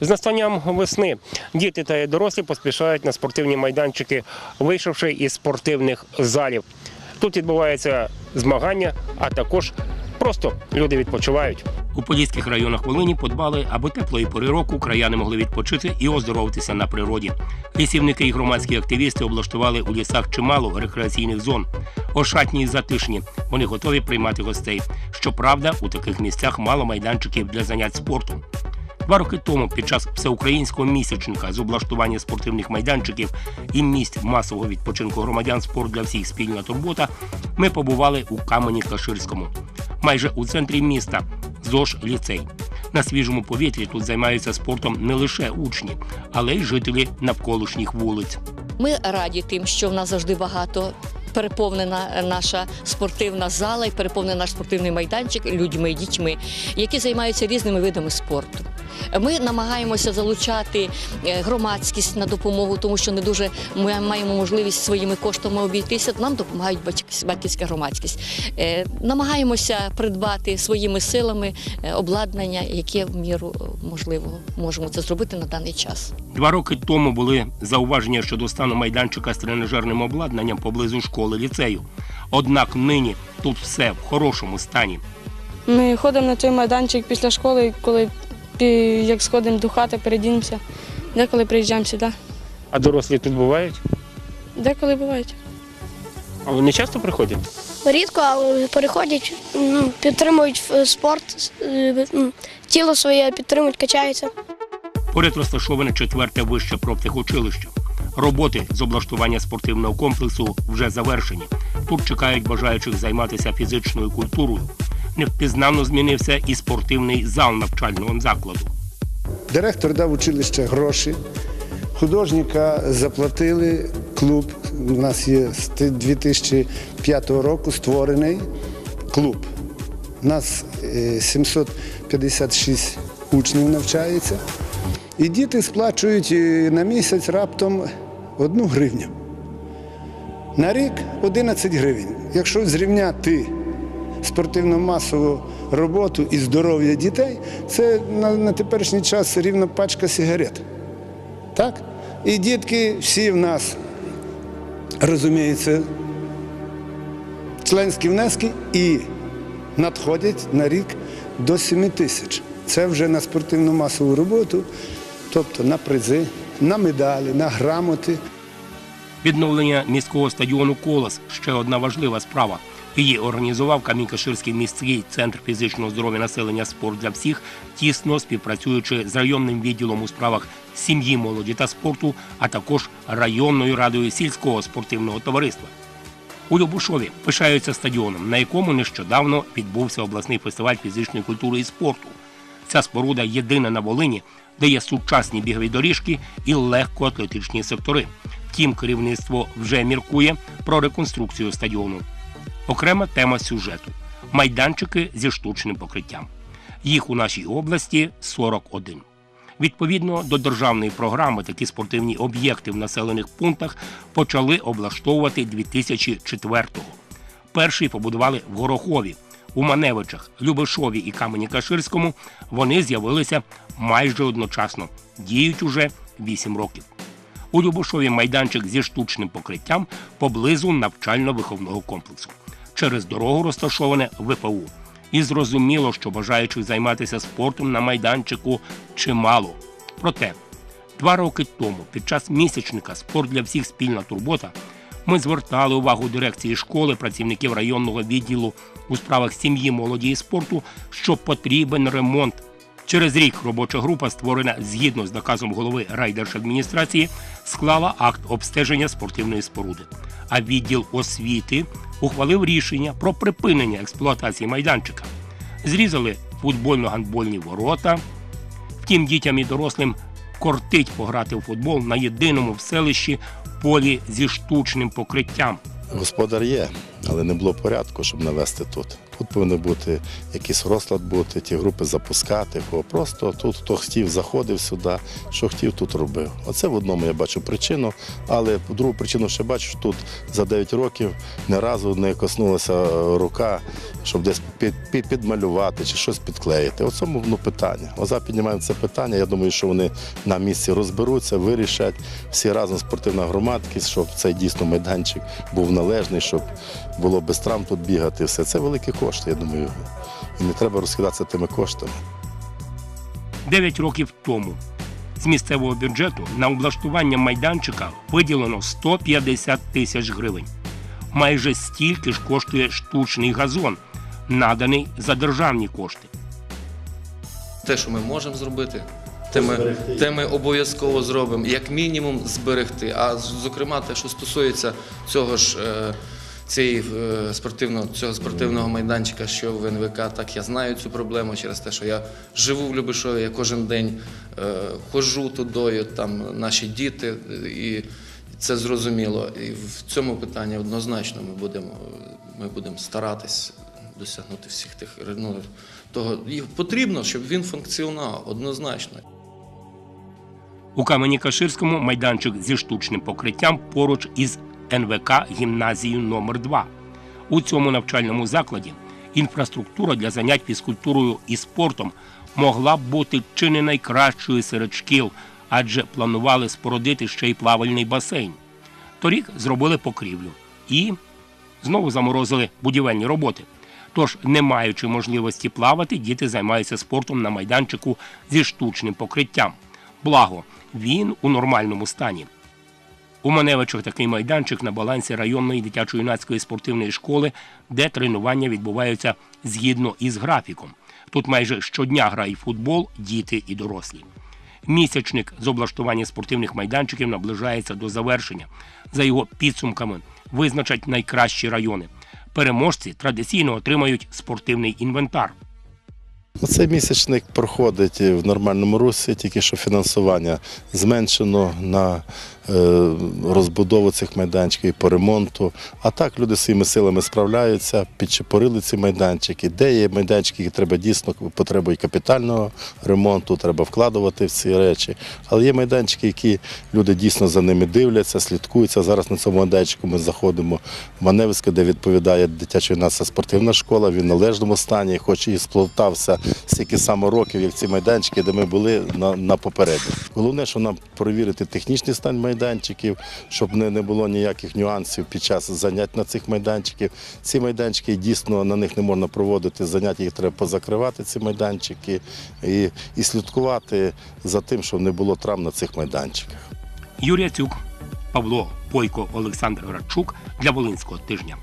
З настанням весни діти та дорослі поспішають на спортивні майданчики, вийшовши із спортивних залів. Тут відбуваються змагання, а також просто люди відпочивають. У Подільських районах Волині подбали, аби теплої пори року краяни могли відпочити і оздоровитися на природі. Лісівники і громадські активісти облаштували у лісах чимало рекреаційних зон. Ошатні і затишні. Вони готові приймати гостей. Щоправда, у таких місцях мало майданчиків для занять спортом. Два роки тому, під час всеукраїнського місячника з облаштування спортивних майданчиків і місць масового відпочинку громадян спорт для всіх спільна турбота, ми побували у камені Каширському, майже у центрі міста, ЗОЖ ліцей. На свіжому повітрі тут займаються спортом не лише учні, але й жителі навколишніх вулиць. Ми раді тим, що в нас завжди багато. Переповнена наша спортивна зала і переповнений наш спортивний майданчик людьми, дітьми, які займаються різними видами спорту. Ми намагаємося залучати е, громадськість на допомогу, тому що не дуже ми маємо можливість своїми коштами обійтися. Нам допомагають батьківська громадськість. Е, Намагаємося придбати своїми силами е, обладнання, яке в міру можливого можемо це зробити на даний час. Два роки тому були зауваження щодо стану майданчика з тренажерним обладнанням поблизу школи ліцею. Однак нині тут все в хорошому стані. Ми ходимо на цей майданчик після школи, коли як сходимо до хати, передінемося. Деколи приїжджаємо сюди. А дорослі тут бувають? Деколи бувають. А вони часто приходять? Рідко, але переходять, ну, підтримують е, спорт, е, тіло своє підтримують, качаються. Поряд розташоване четверте вище профтехучилище. Роботи з облаштування спортивного комплексу вже завершені. Тут чекають бажаючих займатися фізичною культурою. Невпізнано змінився і спортивний зал навчального закладу. Директор дав училище гроші, художника заплатили клуб. У нас є з 2005 року створений клуб. У нас е, 756 учнів навчається. І діти сплачують е, на місяць раптом одну гривню. На рік 11 гривень. Якщо зрівняти спортивно-масову роботу і здоров'я дітей, це на, на теперішній час рівно пачка сигарет. Так? І дітки всі в нас, розуміється, членські внески і надходять на рік до 7 тисяч. Це вже на спортивну масову роботу, тобто на призи, на медалі, на грамоти. Відновлення міського стадіону Колос ще одна важлива справа. Її організував Камінь-Каширський міський центр фізичного здоров'я населення спорт для всіх, тісно співпрацюючи з районним відділом у справах сім'ї, молоді та спорту, а також районною радою сільського спортивного товариства. У Любушові пишаються стадіоном, на якому нещодавно відбувся обласний фестиваль фізичної культури і спорту. Ця споруда єдина на Волині, де є сучасні бігові доріжки і легкоатлетичні сектори. Втім, керівництво вже міркує про реконструкцію стадіону. Окрема тема сюжету майданчики зі штучним покриттям. Їх у нашій області 41. Відповідно до державної програми, такі спортивні об'єкти в населених пунктах почали облаштовувати 2004-го. Перший побудували в Горохові, у Маневичах, Любешові і Камені-Каширському. Вони з'явилися майже одночасно, діють уже 8 років. У Любошові майданчик зі штучним покриттям поблизу навчально-виховного комплексу. Через дорогу розташоване ВПУ. І зрозуміло, що бажаючих займатися спортом на майданчику чимало. Проте, два роки тому, під час місячника Спорт для всіх спільна турбота, ми звертали увагу дирекції школи, працівників районного відділу у справах сім'ї, молоді і спорту, що потрібен ремонт Через рік робоча група, створена згідно з наказом голови райдержадміністрації, склала акт обстеження спортивної споруди. А відділ освіти ухвалив рішення про припинення експлуатації майданчика. Зрізали футбольно-гандбольні ворота. Втім, дітям і дорослим кортить пограти у футбол на єдиному в селищі полі зі штучним покриттям. Господар є. Але не було порядку, щоб навести тут. Тут повинен бути якийсь розклад бути, ті групи запускати. Кого просто тут хто хотів, заходив сюди, що хотів, тут робив. Оце в одному я бачу причину, але другу причину ще бачу, що тут за 9 років ні разу не коснулася рука, щоб десь під, під, підмалювати чи щось підклеїти. Оце ну, питання. Оза піднімаємо це питання. Я думаю, що вони на місці розберуться, вирішать всі разом спортивна громадськість, щоб цей дійсно майданчик був належний, щоб було без травм тут бігати. Все це великі кошти. Я думаю, і не треба розкидатися тими коштами. Дев'ять років тому з місцевого бюджету на облаштування майданчика виділено 150 тисяч гривень. Майже стільки ж коштує штучний газон, наданий за державні кошти. те, що ми можемо зробити, те ми, те ми обов'язково зробимо, як мінімум зберегти. А зокрема, те, що стосується цього ж е, цієї е, спортивного, цього спортивного майданчика, що в НВК, так я знаю цю проблему через те, що я живу в Любишові, я кожен день е, ходжу тудою, там наші діти, і це зрозуміло. І в цьому питанні однозначно ми будемо, ми будемо старатись досягнути всіх тих ну, того. І потрібно, щоб він функціонував однозначно. У Камені-Каширському майданчик зі штучним покриттям поруч із НВК гімназією номер 2 У цьому навчальному закладі інфраструктура для занять фізкультурою і спортом могла б бути чи не найкращою серед шкіл, адже планували спорудити ще й плавальний басейн. Торік зробили покрівлю і знову заморозили будівельні роботи. Тож, не маючи можливості плавати, діти займаються спортом на майданчику зі штучним покриттям. Благо, він у нормальному стані. У Маневичах такий майданчик на балансі районної дитячо-юнацької спортивної школи, де тренування відбуваються згідно із графіком. Тут майже щодня грає футбол, діти і дорослі. Місячник з облаштування спортивних майданчиків наближається до завершення. За його підсумками визначать найкращі райони. Переможці традиційно отримають спортивний інвентар. Цей місячник проходить в нормальному русі, тільки що фінансування зменшено на е, розбудову цих майданчиків і по ремонту. А так люди своїми силами справляються, підчепорили ці майданчики. Де є майданчики, які треба дійсно потребують капітального ремонту, треба вкладувати в ці речі. Але є майданчики, які люди дійсно за ними дивляться, слідкуються. Зараз на цьому майданчику ми заходимо в Маневське, де відповідає дитяча юнацька спортивна школа. Він в належному стані, хоч і сплутався стільки само років, як ці майданчики, де ми були на, на попередньо. Головне, що нам перевірити технічний стан майданчиків, щоб не, не було ніяких нюансів під час занять на цих майданчиків. Ці майданчики дійсно на них не можна проводити заняття, їх треба позакривати, ці майданчики, і, і слідкувати за тим, щоб не було травм на цих майданчиках. Юрій Цюк, Павло Бойко, Олександр Радчук для Волинського тижня.